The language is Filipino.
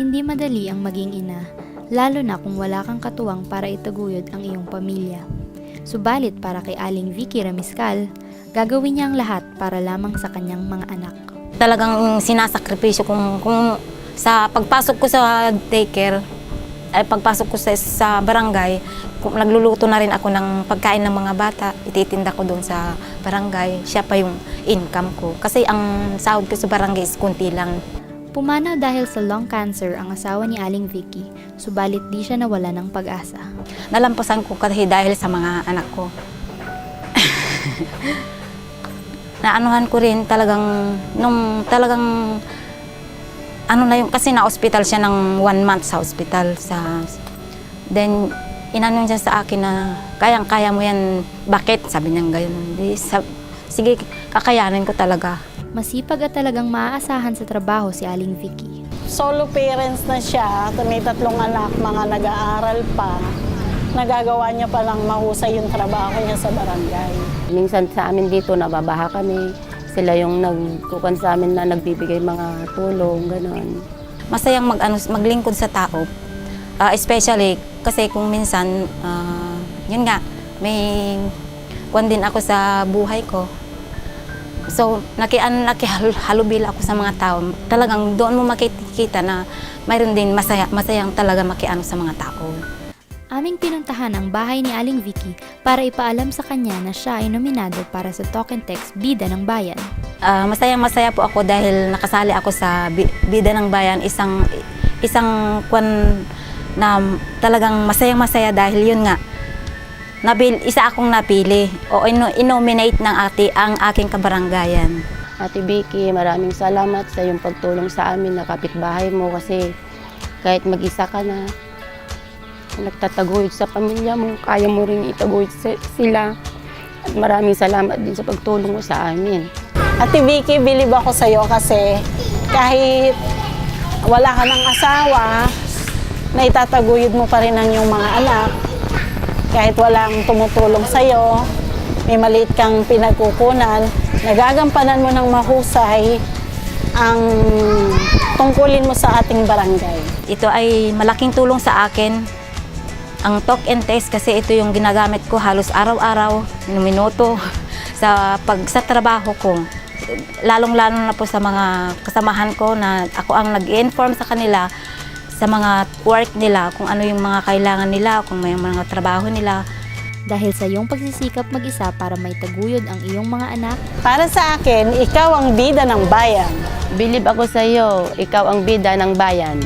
Hindi madali ang maging ina, lalo na kung wala kang katuwang para itaguyod ang iyong pamilya. Subalit para kay Aling Vicky Ramiscal, gagawin niya ang lahat para lamang sa kanyang mga anak. Talagang sinasakripisyo kung, kung sa pagpasok ko sa daycare, ay pagpasok ko sa, sa barangay, kung nagluluto na rin ako ng pagkain ng mga bata, ititinda ko doon sa barangay. Siya pa yung income ko. Kasi ang sahod ko sa barangay is kunti lang. Pumanaw dahil sa lung cancer ang asawa ni Aling Vicky, subalit di siya nawala ng pag-asa. Nalampasan ko kasi dahil sa mga anak ko. Naanuhan ko rin talagang, nung talagang, ano na yung, kasi na-hospital siya ng one month sa hospital. Sa, then, inano niya sa akin na, kayang-kaya mo yan, bakit? Sabi niya gayon. Di, sab- sige, kakayanin ko talaga. Masipag at talagang maaasahan sa trabaho si Aling Vicky. Solo parents na siya, may tatlong anak, mga nag-aaral pa. Nagagawa niya palang mahusay yung trabaho niya sa barangay. Minsan sa amin dito, nababaha kami. Sila yung nagkukan sa amin na nagbibigay mga tulong, gano'n. masayang mag, ano, maglingkod sa tao. Ah, especially kasi kung minsan, ah, yun nga, may kwan din ako sa buhay ko. So, nakian, nakihalubila ako sa mga tao. Talagang doon mo makikita na mayroon din masaya, masayang talaga makiano sa mga tao. Aming pinuntahan ang bahay ni Aling Vicky para ipaalam sa kanya na siya ay nominado para sa Talk and Text Bida ng Bayan. Ah, masayang masaya po ako dahil nakasali ako sa Bi- Bida ng Bayan, isang isang kwan na talagang masayang masaya dahil yun nga nabil, isa akong napili o ino- inominate ng ati ang aking kabarangayan. Ate Vicky, maraming salamat sa iyong pagtulong sa amin na kapitbahay mo kasi kahit mag-isa ka na, nagtataguyod sa pamilya mo, kaya mo rin itaguyod sa- sila. At maraming salamat din sa pagtulong mo sa amin. Ate Vicky, bilib ako sa'yo kasi kahit wala ka ng asawa, na itataguyod mo pa rin ang iyong mga anak. Kahit walang tumutulong sa'yo, may maliit kang pinagkukunan, nagagampanan mo ng mahusay ang tungkulin mo sa ating barangay. Ito ay malaking tulong sa akin. Ang talk and text kasi ito yung ginagamit ko halos araw-araw, minuto sa pag sa trabaho ko. Lalong-lalo na po sa mga kasamahan ko na ako ang nag-inform sa kanila sa mga work nila, kung ano yung mga kailangan nila, kung may mga trabaho nila. Dahil sa iyong pagsisikap mag-isa para may taguyod ang iyong mga anak, Para sa akin, ikaw ang bida ng bayan. Bilib ako sa iyo, ikaw ang bida ng bayan.